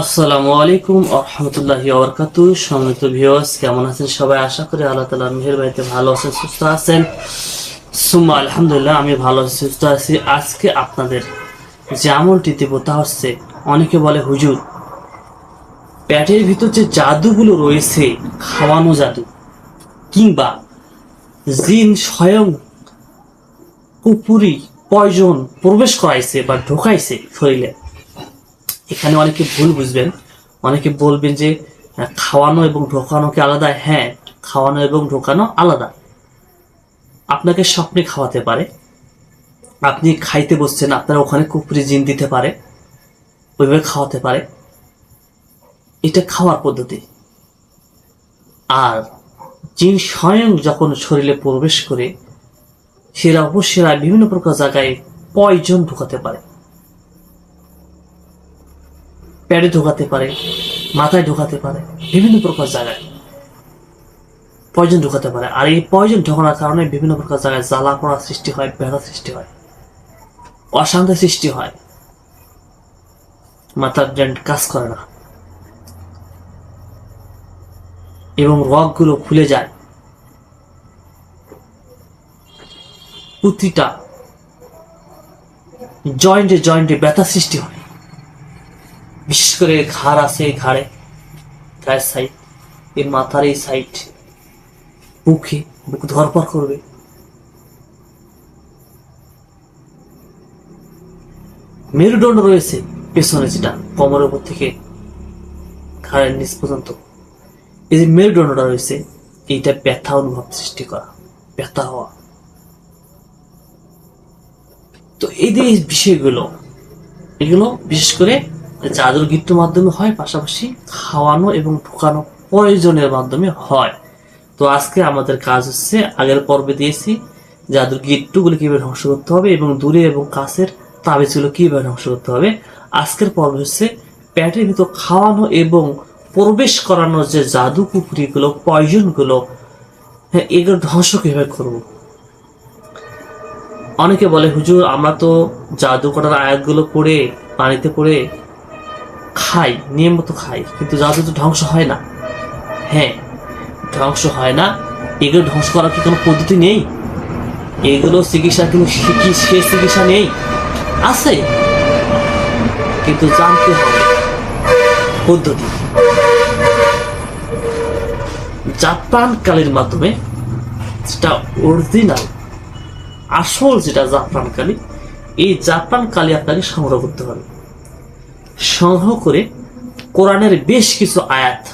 আসসালামু আলাইকুম আহমতুল্লাহি ওবরকাতু সম্মানিত ভিউয়ার্স কেমন আছেন সবাই? আশা করি আল্লাহ তালার মেহের বাড়িতে ভালো আছেন, সুস্থ আছেন। সুম্মা, আলহামদুলিল্লাহ, আমি ভালো আছি, সুস্থ আছি। আজকে আপনাদের যে আমলটি দেব তা হচ্ছে, অনেকে বলে, হুজুর প্যাটের ভিতর যে জাদুগুলো রয়েছে, খাওয়ানো জাদু কিংবা জিন স্বয়ং কুপুরি পয়জন প্রবেশ করাইছে বা ঢোকাইছে শরীরে এখানে অনেকে ভুল বুঝবেন, অনেকে বলবেন যে খাওয়ানো এবং ঢোকানো কি আলাদা? হ্যাঁ খাওয়ানো এবং ঢোকানো আলাদা। আপনাকে স্বপ্নে খাওয়াতে পারে। আপনি খাইতে বসছেন, আপনার ওখানে কুপুরি জিন দিতে পারে, ওইভাবে খাওয়াতে পারে। এটা খাওয়ার পদ্ধতি। আর জিন স্বয়ং যখন শরীরে প্রবেশ করে, সেরা অবশ্যেরা বিভিন্ন প্রকার জায়গায় পয়জন ঢোকাতে পারে। প্যাডে ঢোকাতে পারে, মাথায় ঢোকাতে পারে, বিভিন্ন প্রকার জায়গায় পয়জন ঢোকাতে পারে। আর এই পয়জন ঢোকানোর কারণে বিভিন্ন প্রকার জায়গায় জ্বালা পড়া সৃষ্টি হয়, ব্যথা সৃষ্টি হয়, অশান্তি সৃষ্টি হয়। মাথার ব্র্যান্ড কাজ করে না। এবং রগগুলো খুলে যায়। প্রতিটা জয়েন্টে জয়েন্টে ব্যথা সৃষ্টি হয়। বিশেষ করে ঘাড় আছে ঘাড়ে। গায়ের সাইড এই মাথার এই সাইড বুকে। বুক ধরপর করবে। মেরুদণ্ড রয়েছে পেছনে যেটা কোমরের উপর থেকে ঘাড়ের নিচ পর্যন্ত। এই যে মেরুদণ্ডটা রয়েছে, এইটা ব্যথা অনুভব সৃষ্টি করা, ব্যথা হওয়া। তো এই যে বিষয়গুলো, এগুলো বিশেষ করে জাদুর গিফটের মাধ্যমে হয়, পাশাপাশি খাওয়ানো এবং ঢুকানো প্রয়োজনের মাধ্যমে হয়। তো আজকে আমাদের কাজ হচ্ছে, আগের পর্বে দিয়েছি, জাদুর গিট্টুগুলো কীভাবে ধ্বংস করতে হবে এবং দূরে এবং কাছের তাবিজগুলো কীভাবে ধ্বংস করতে হবে। আজকের পর্ব হচ্ছে প্যাটের ভিতর খাওয়ানো এবং প্রবেশ করানোর যে জাদু পুকুরিগুলো, পয়জনগুলো হ্যাঁ এগুলো ধ্বংস কীভাবে করব? অনেকে বলে, হুজুর, আমরা তো জাদু করার আয়াতগুলো পড়ে, পানিতে পড়ে খাই, নিয়মিত খাই, কিন্তু জাদু তো ধ্বংস হয় না। হ্যাঁ ধ্বংস হয় না। এগুলো ধ্বংস করার কি কোনো পদ্ধতি নেই? এগুলো চিকিৎসা কিন্তু সে- চিকিৎসা নেই। আছে। কিন্তু জানতে হবে পদ্ধতি। জাপান কালের মাধ্যমে যেটা অরিজিনাল আসল যেটা জাপান কালি এই জাপান কালি আপনাকে সংগ্রহ করতে হবে। সংগ্রহ করে কোরআনের বেশ কিছু আয়াত।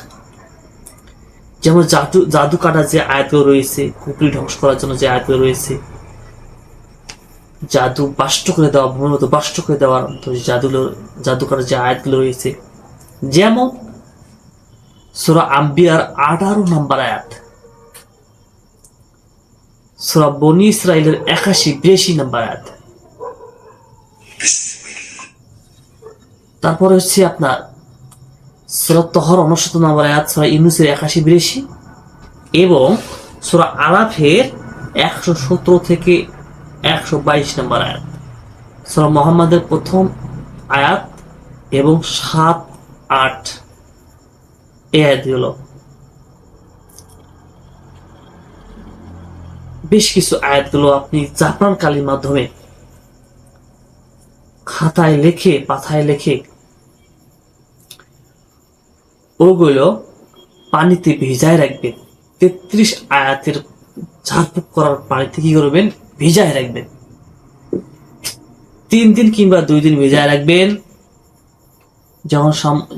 যেমন জাদু জাদু কাটার যে আয়াতগুলো রয়েছে কুকুরি ধ্বংস করার জন্য যে আয়াতগুলো রয়েছে, জাদু বাষ্ট করে দেওয়া, ভূমির মতো বাষ্ট করে দেওয়ার মতো জাদুগুলো জাদু করার যে আয়াতগুলো রয়েছে। যেমন সুরা আম্বিয়ার আঠারো নম্বর আয়াত। সুরা বনি ইসরায়েলের একাশি, বিরাশি নাম্বার আয়াত। তারপরে হচ্ছে আপনার সুরা তহর অনশত নাম্বার আয়াত, সুরা ইউনুসের একাশি বিরাশি এবং সুরা আরাফের একশো সতেরো থেকে একশো বাইশ নম্বর আয়াত। সুরা মোহাম্মদের প্রথম আয়াত এবং সাত আট। এই আয়াতগুলো বেশ কিছু আয়াতগুলো আপনি জাপান কালির মাধ্যমে খাতায় লেখে পাথায় লেখে ওগুলো পানিতে ভিজায় রাখবেন। তেত্রিশ আয়াতের ঝাড়ফুঁক করার পানিতে কি করবেন? ভিজায় রাখবেন। তিন দিন কিংবা দুই দিন ভিজায় রাখবেন। যখন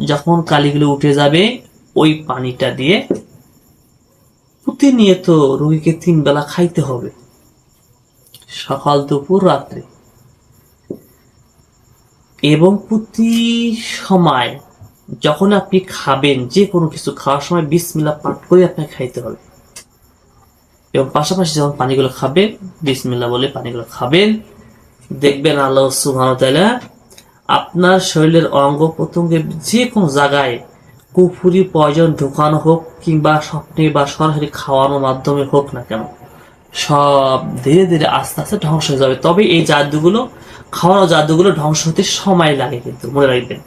যখন কালিগুলো উঠে যাবে, ওই পানিটা দিয়ে প্রতিনিয়ত রোগীকে তিন বেলা খাইতে হবে। সকাল, দুপুর, রাত্রে। এবং প্রতি সময় যখন আপনি খাবেন যে কোনো কিছু খাওয়ার সময় বিসমিল্লা পাঠ করে আপনাকে খাইতে হবে। এবং পাশাপাশি যখন পানিগুলো খাবেন বিসমিল্লা বলে পানিগুলো খাবেন, দেখবেন আল্লাহ সুবহান আপনার শরীরের অঙ্গ প্রত্যঙ্গে যে কোনো জায়গায় কুফুরি, পয়জন ঢুকানো হোক কিংবা স্বপ্নে বা সরাসরি খাওয়ানোর মাধ্যমে হোক না কেন, সব ধীরে ধীরে আস্তে আস্তে ধ্বংস হয়ে যাবে। তবে এই জাদুগুলো, খাওয়ানো জাদুগুলো ধ্বংস হতে সময় লাগে কিন্তু, মনে রাখবেন।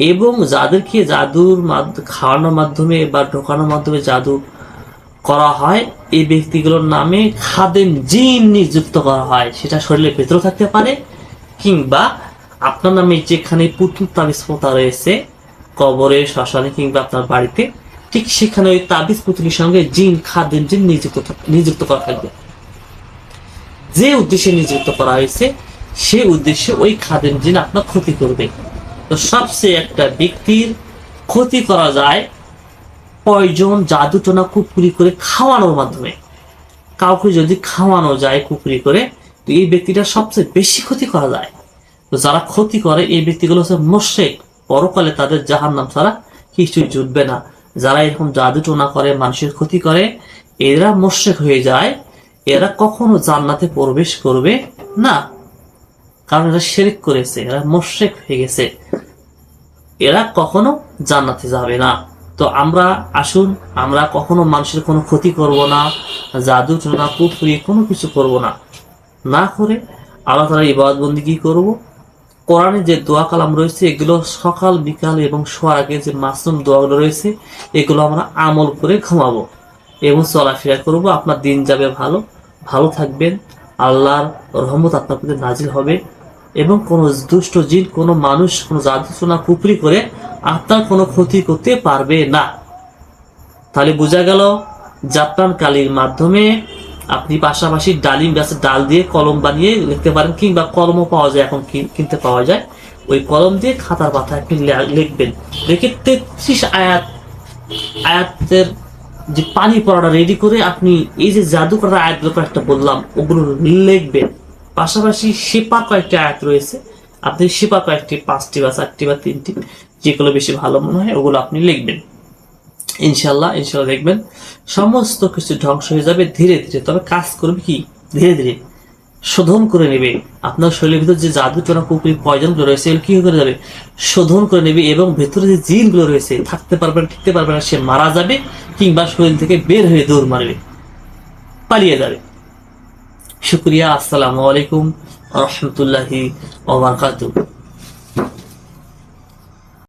এবং যাদেরকে জাদুর খাওয়ানোর মাধ্যমে বা ঢোকানোর মাধ্যমে জাদু করা হয়, এই ব্যক্তিগুলোর নামে খাদেম জিন নিযুক্ত করা হয়। সেটা শরীরের ভেতরে থাকতে পারে, কিংবা আপনার নামে যেখানে পুতুল তাবিজ পোতা রয়েছে, কবরে, শ্মশানে কিংবা আপনার বাড়িতে, ঠিক সেখানে ওই তাবিজ পুতুলের সঙ্গে জিন, খাদেম জিন নিযুক্ত নিযুক্ত করা থাকবে। যে উদ্দেশ্যে নিযুক্ত করা হয়েছে সেই উদ্দেশ্যে ওই খাদেম জিন আপনার ক্ষতি করবে। তো সবচেয়ে একটা ব্যক্তির ক্ষতি করা যায় পয়জন জাদুটোনা কুপুরি করে খাওয়ানোর মাধ্যমে। কাউকে যদি খাওয়ানো যায় কুপুরি করে, তো এই ব্যক্তিটা সবচেয়ে বেশি ক্ষতি করা যায়। তো যারা ক্ষতি করে, এই ব্যক্তিগুলো হচ্ছে মোশেক। পরকালে তাদের জাহার নাম ছাড়া কিছুই জুটবে না। যারা এরকম জাদু টোনা করে, মানুষের ক্ষতি করে, এরা মোশেক হয়ে যায়। এরা কখনো জান্নাতে প্রবেশ করবে না। কারণ এরা শেরিক করেছে, এরা মোশেক হয়ে গেছে। এরা কখনো জান্নাতে যাবে না। তো আমরা আসুন, আমরা কখনো মানুষের কোনো ক্ষতি করব না, জাদু টোনা পুকুরি কোনো কিছু করব না। না করে আল্লাহ তালা ইবাদত বন্দি কি করব? কোরআনে যে দোয়া কালাম রয়েছে, এগুলো সকাল, বিকাল এবং শোয়ার আগে যে মাসুম দোয়াগুলো রয়েছে, এগুলো আমরা আমল করে ঘুমাবো এবং চলাফেরা করব। আপনার দিন যাবে ভালো ভালো থাকবেন। আল্লাহর রহমত আপনার প্রতি নাজিল হবে। এবং কোনো দুষ্ট জিন, কোনো মানুষ, কোনো জাদুচনা কুপুরি করে আপনার কোনো ক্ষতি করতে পারবে না। তাহলে বোঝা গেল জাপান কালির মাধ্যমে আপনি পাশাপাশি ডালিম গাছের ডাল দিয়ে কলম বানিয়ে লিখতে পারেন, কিংবা কলমও পাওয়া যায়, এখন কিন- কিনতে পাওয়া যায়। ওই কলম দিয়ে খাতার পাতায় আপনি লিখবেন। লিখে তেত্রিশ আয়াত, আয়াতের যে পানি পড়াটা রেডি করে আপনি এই যে জাদু করার আয়াতগুলো কয়েকটা বললাম, ওগুলো লিখবেন। পাশাপাশি শিপা কয়েকটি আয়াত রয়েছে। আপনি শিপা কয়েকটি, পাঁচটি বা চারটি বা তিনটি, যেগুলো বেশি ভালো মনে হয়, ওগুলো আপনি লিখবেন। ইনশাল্লাহ ইনশাল্লাহ দেখবেন। সমস্ত কিছু ধ্বংস হয়ে যাবে ধীরে ধীরে। তবে কাজ করবে কি? ধীরে ধীরে। শোধন করে নেবে। আপনার শরীরের ভিতর যে জাদু টোনা কুকুরি রয়েছে কি করে যাবে? শোধন করে নেবে এবং ভেতরে যে জিনগুলো রয়েছে, থাকতে পারবে না, টিকতে পারবে না, সে মারা যাবে কিংবা শরীর থেকে বের হয়ে দৌড় মারবে। পালিয়ে যাবে। শুক্রিয়া আসসালামু আলাইকুম রহমতুল্লাহি ওবরকাতু